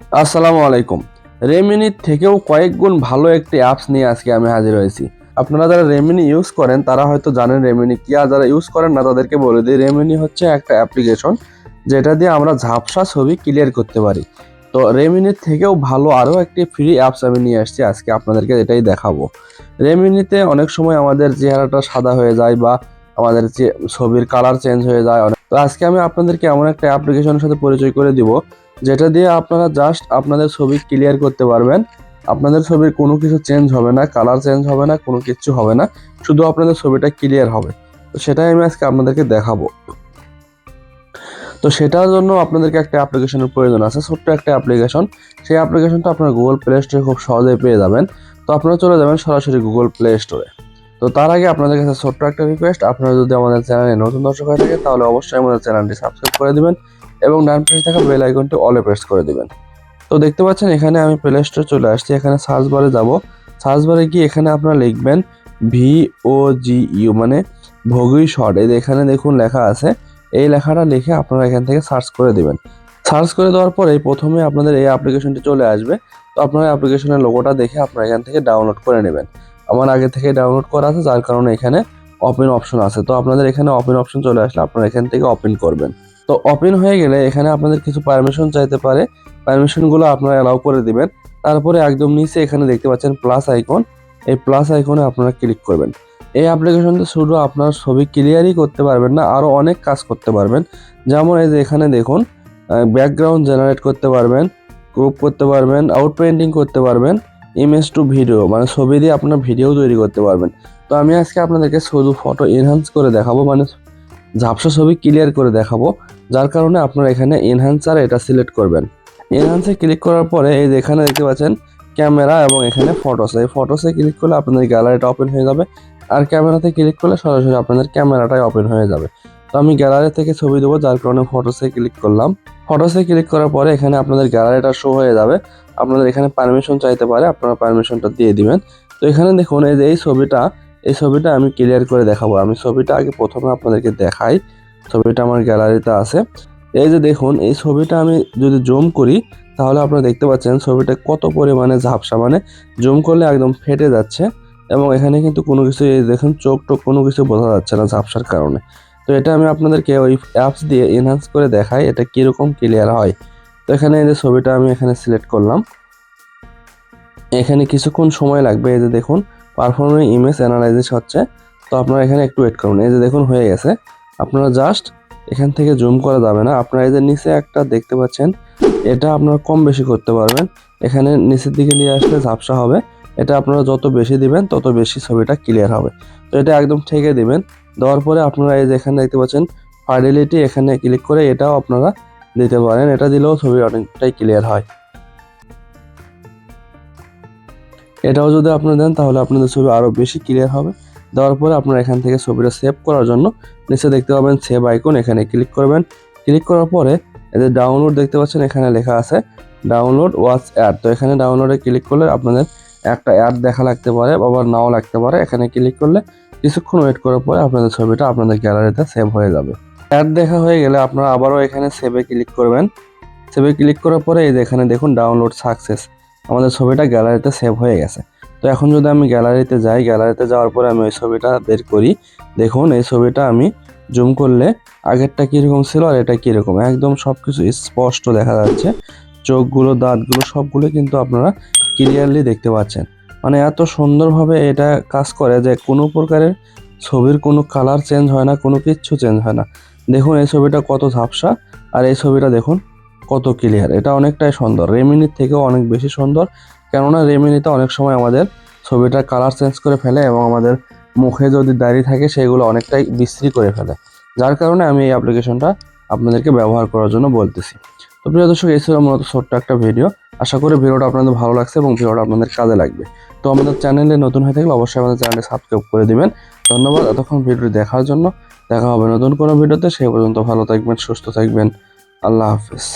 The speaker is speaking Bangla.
আসসালামু আলাইকুম। রেমিনির থেকেও কয়েক গুণ ভালো একটি অ্যাপস নিয়ে আজকে আমি হাজির হয়েছি। আপনারা যারা রেমিনি ইউজ করেন, তারা হয়তো জানেন রেমিনি কি, আর যারা ইউজ করেন না, তাদেরকে বলে দিই রেমিনি হচ্ছে একটা অ্যাপ্লিকেশন যেটা দিয়ে আমরা ঝাপসা ছবি ক্লিয়ার করতে পারি। তো রেমিনির থেকেও ভালো আরও একটি ফ্রি অ্যাপস আমি নিয়ে আসছি আজকে আপনাদেরকে এটাই দেখাবো। রেমিনিতে অনেক সময় আমাদের চেহারাটা সাদা হয়ে যায় বা আমাদের ছবির কালার চেঞ্জ হয়ে যায়। অনেক তো আজকে আমি আপনাদেরকে এমন একটা অ্যাপ্লিকেশনের সাথে পরিচয় করে দিব যেটা দিয়ে আপনারা জাস্ট আপনাদের ছবি ক্লিয়ার করতে পারবেন। আপনাদের ছবির কোনো কিছু চেঞ্জ হবে না কালার চেঞ্জ হবে না, কোনো কিছু হবে না, শুধু আপনাদের ছবিটা ক্লিয়ার হবে। তো সেটাই আমি আজকে আপনাদেরকে দেখাবো। তো সেটার জন্য আপনাদেরকে একটা অ্যাপ্লিকেশনের প্রয়োজন আছে, ছোট্ট একটা অ্যাপ্লিকেশন সেই অ্যাপ্লিকেশনটা আপনারা গুগল প্লে স্টোরে খুব সহজেই পেয়ে যাবেন। তো আপনারা চলে যাবেন সরাসরি গুগল প্লে স্টোরে তো তার আগে আপনাদের কাছে ছোট্ট একটা রিকোয়েস্ট আপনারা যদি আমাদের চ্যানেলে নতুন দর্শক হয়ে থাকে তাহলে অবশ্যই আমাদের চ্যানেলটি সাবস্ক্রাইব করে দিবেন এবং ডান পাশে থাকা বেল আইকনটি অলে প্রেস করে দিবেন। তো দেখতে পাচ্ছেন, এখানে আমি প্লে স্টোরে চলে আসছি, এখানে সার্চ বারে যাব। সার্চ বারে গিয়ে এখানে আপনারা লিখবেন ভি ও জি ইউ মানে ভগুই শর্ট এই এখানে দেখুন লেখা আছে, এই লেখাটা লিখে আপনারা এখান থেকে সার্চ করে দিবেন। সার্চ করে দেওয়ার পরে প্রথমে আপনাদের এই অ্যাপ্লিকেশনটি চলে আসবে। তো আপনারা অ্যাপ্লিকেশনের লোগোটা দেখে আপনারা এখান থেকে ডাউনলোড করে নেবেন। আমার আগে থেকে ডাউনলোড করা আছে, যার কারণে এখানে ওপেন অপশন আছে। তো আপনাদের এখানে ওপেন অপশন চলে আসলে আপনারা এখান থেকে ওপেন করবেন। তো ওপেন হয়ে গেলে এখানে আপনাদের কিছু পারমিশন চাইতে পারে। পারমিশনগুলো আপনারা অ্যালাউ করে দিবেন। তারপরে একদম নিচে এখানে দেখতে পাচ্ছেন প্লাস আইকন এই প্লাস আইকনে আপনারা ক্লিক করবেন। এই অ্যাপ্লিকেশনটা শুধু আপনার ছবি ক্লিয়ারই করতে পারবেন না আরও অনেক কাজ করতে পারবেন। যেমন এই যে এখানে দেখুন ব্যাকগ্রাউন্ড জেনারেট করতে পারবেন গ্রুপ করতে পারবেন আউট পেন্টিং করতে পারবেন। ইমেজ টু ভিডিও মানে ছবি দিয়ে আপনার ভিডিও তৈরি করতে পারবেন। তো আমি আজকে আপনাদেরকে শুধু ফটো এনহান্স করে দেখাবো মানে ঝাপসা ছবি ক্লিয়ার করে দেখাবো, যার কারণে আপনারা এখানে এনহান্সার এটা সিলেক্ট করবেন। এনহান্সে ক্লিক করার পরে এই যে এখানে দেখতে পাচ্ছেন ক্যামেরা এবং এখানে ফটোস এই ফটোসে ক্লিক করলে আপনাদের গ্যালারিটা ওপেন হয়ে যাবে, আর ক্যামেরাতে ক্লিক করলে সরাসরি আপনাদের ক্যামেরাটাই ওপেন হয়ে যাবে। তো আমি গ্যালারি থেকে ছবি দেবো, যার কারণে ফটোসে ক্লিক করলাম। ফটোসে ক্লিক করার পরে এখানে আপনাদের গ্যালারিটা শো হয়ে যাবে। আপনাদের এখানে পারমিশন চাইতে পারে, আপনারা পারমিশনটা দিয়ে দিবেন। তো এখানে দেখুন, এই যে এই ছবিটা এই ছবিটা আমি ক্লিয়ার করে দেখাবো। আমি ছবিটা আগে প্রথমে আপনাদেরকে দেখাই। ছবিটা আমার গ্যালারিতে আছে। এই যে দেখুন, এই ছবিটা আমি যদি জুম করি, তাহলে আপনারা দেখতে পাচ্ছেন ছবিটা কত পরিমাণে ঝাপসা। মানে জুম করলে একদম ফেটে যাচ্ছে এবং এখানে কিন্তু কোনো কিছু দেখুন চোখ টোক কোনো কিছু বোঝা যাচ্ছে না ঝাপসার কারণে। তো এটা আমি আপনাদেরকে ওই অ্যাপস দিয়ে এনহান্স করে দেখাই এটা কীরকম ক্লিয়ার হয়। তো এখানে এই যে ছবিটা আমি এখানে সিলেক্ট করলাম। এখানে কিছুক্ষণ সময় লাগবে, এই যে দেখুন পারফর্মিং ইমেজ অ্যানালাইসিস হচ্ছে। তো আপনারা এখানে একটু ওয়েট করুন, এই যে দেখুন, হয়ে গেছে। আপনারা জাস্ট এখান থেকে জুম করা যাবে না। আপনারা এই যে নিচে একটা দেখতে পাচ্ছেন, এটা আপনারা কম বেশি করতে পারবেন। এখানে নিচের দিকে নিয়ে আসলে ঝাপসা হবে। এটা আপনারা যত বেশি দিবেন, তত বেশি ছবিটা ক্লিয়ার হবে। তো এটা একদম ঠেকে দিবেন। দেওয়ার পরে আপনারা এই যে এখানে দেখতে পাচ্ছেন ফাইডেলিটি এখানে ক্লিক করে এটাও আপনারা দিতে পারেন। এটা দিলেও ছবি অনেকটাই ক্লিয়ার হয়। এটাও যদি আপনারা দেন, তাহলে আপনাদের ছবি আরও বেশি ক্লিয়ার হবে। দেওয়ার পরে আপনারা এখান থেকে ছবিটা সেভ করার জন্য নিচে দেখতে পাবেন সেভ আইকন এখানে ক্লিক করবেন। ক্লিক করার পরে যে ডাউনলোড দেখতে পাচ্ছেন, এখানে লেখা আছে ডাউনলোড ওয়াচ অ্যাড তো এখানে ডাউনলোডে ক্লিক করলে আপনাদের একটা অ্যাড দেখা লাগতে পারে আবার নাও লাগতে পারে। এখানে ক্লিক করলে কিছুক্ষণ ওয়েট করার পরে আপনাদের ছবিটা আপনাদের গ্যালারিতে সেভ হয়ে যাবে। অ্যাড দেখা হয়ে গেলে আপনারা আবারও এখানে সেভে ক্লিক করবেন। সেভে ক্লিক করার পরে এই যে এখানে দেখুন ডাউনলোড সাকসেস আমাদের ছবিটা গ্যালারিতে সেভ হয়ে গেছে। তো এখন যদি আমি গ্যালারিতে যাই গ্যালারিতে যাওয়ার পরে আমি ওই ছবিটা বের করি। দেখুন এই ছবিটা আমি জুম করলে আগেরটা কীরকম ছিল আর এটা কীরকম? একদম সব কিছু স্পষ্ট দেখা যাচ্ছে। চোখগুলো, দাঁতগুলো সবগুলো কিন্তু আপনারা ক্লিয়ারলি দেখতে পাচ্ছেন। মানে এত সুন্দরভাবে এটা কাজ করে যে কোনো প্রকারের ছবির কোনো কালার চেঞ্জ হয় না, কোনো কিচ্ছু চেঞ্জ হয় না। দেখুন এই ছবিটা কত ঝাপসা আর এই ছবিটা দেখুন কত ক্লিয়ার এটা অনেকটাই সুন্দর। রেমিনির থেকেও অনেক বেশি সুন্দর। কেননা রেমিনিতে অনেক সময় আমাদের ছবিটার কালার চেঞ্জ করে ফেলে এবং আমাদের মুখে যদি দাঁড়িয়ে থাকে সেগুলো অনেকটাই বিশ্রী করে ফেলে। যার কারণে আমি এই অ্যাপ্লিকেশনটা আপনাদেরকে ব্যবহার করার জন্য বলতেছি। তো প্রিয় দর্শক, এই ছিল মূলত ছোট্ট একটা ভিডিও আশা করি ভিডিওটা আপনাদের ভালো লাগছে এবং ভিডিওটা আপনাদের কাজে লাগবে। তো আমাদের চ্যানেলে নতুন হয়ে থাকলে অবশ্যই আমাদের চ্যানেলটি সাবস্ক্রাইব করে দিবেন। ধন্যবাদ, এতক্ষণ ভিডিওটি দেখার জন্য। দেখা হবে নতুন কোনো ভিডিওতে, সেই পর্যন্ত ভালো থাকবেন, সুস্থ থাকবেন। আল্লাহ হাফিজ।